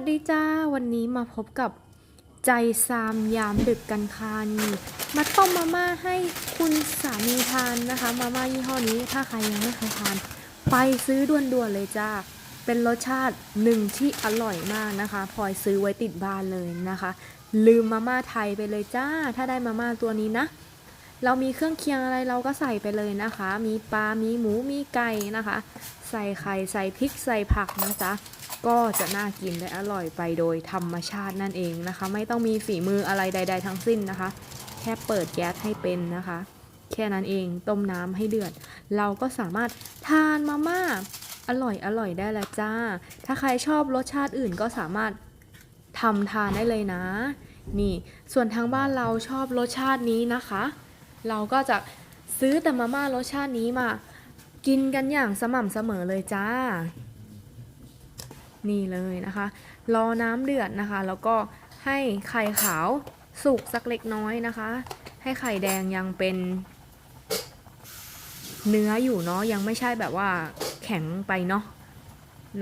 สวัสดีจ้า วันนี้มาพบกับใจซามยามดึกกันค่ะนี่มาต้มมาม่าให้คุณสามีทานนะคะ มาม่ายี่ห้อนี้ถ้าใครยังไม่เคยทาน ไปซื้อด่วนๆเลยจ้า เป็นรสชาติหนึ่งที่อร่อยมากนะคะพลอยซื้อไว้ติดบ้านเลยนะคะ ลืมมาม่าไทยไปเลยจ้า ถ้าได้มาม่าตัวนี้นะ เรามีเครื่องเคียงอะไรเราก็ใส่ไปเลยนะคะ มีปลา มีหมู มีไก่นะคะ ใส่ไข่ ใส่พริก ใส่ผักนะจ๊ะ ก็จะน่ากินและอร่อยไปโดยธรรมชาตินั่นเองนะคะ ไม่ต้องมีฝีมืออะไรใด ๆ ทั้งสิ้นนะคะ แค่เปิดแก๊สให้เป็นนะคะ แค่นั้นเองต้มน้ำให้เดือด เราก็สามารถทานมาม่าอร่อยอร่อยได้ละจ้า ถ้าใครชอบรสชาติอื่นก็สามารถทำทานได้เลยนะ นี่ ส่วนทางบ้านเราชอบรสชาตินี้นะคะ เราก็จะซื้อแต่มาม่ารสชาตินี้มา กินกันอย่างสม่ำเสมอเลยจ้า นี่เลยนะคะ รอน้ำเดือดนะคะ แล้วก็ให้ไข่ขาวสุกสักเล็กน้อยนะคะ ให้ไข่แดงยังเป็น เนื้ออยู่เนาะยังไม่ใช่แบบว่าแข็งไปเนาะ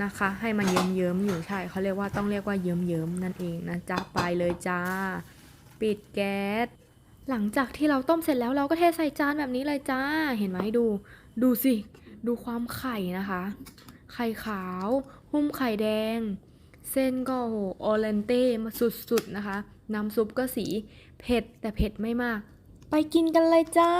นะคะ ให้มันเยิ้มๆอยู่ใช่เขาเรียกว่าต้องเรียกว่าเยิ้มๆนั่นเองนะจ๊ะไปเลยจ้า ปิดแก๊สหลังจากที่เราต้มเสร็จแล้วเราก็เทใส่จานแบบนี้เลยจ้า เห็นไหมดู ดูสิ ดูความไข่นะคะ ไข่ขาว หุ้มไข่แดง เส้นก็โอ้โหโอเลนเต้มาสุดๆนะคะ น้ำซุปก็สีเผ็ดแต่เผ็ดไม่มาก ไปกินกันเลยจ้า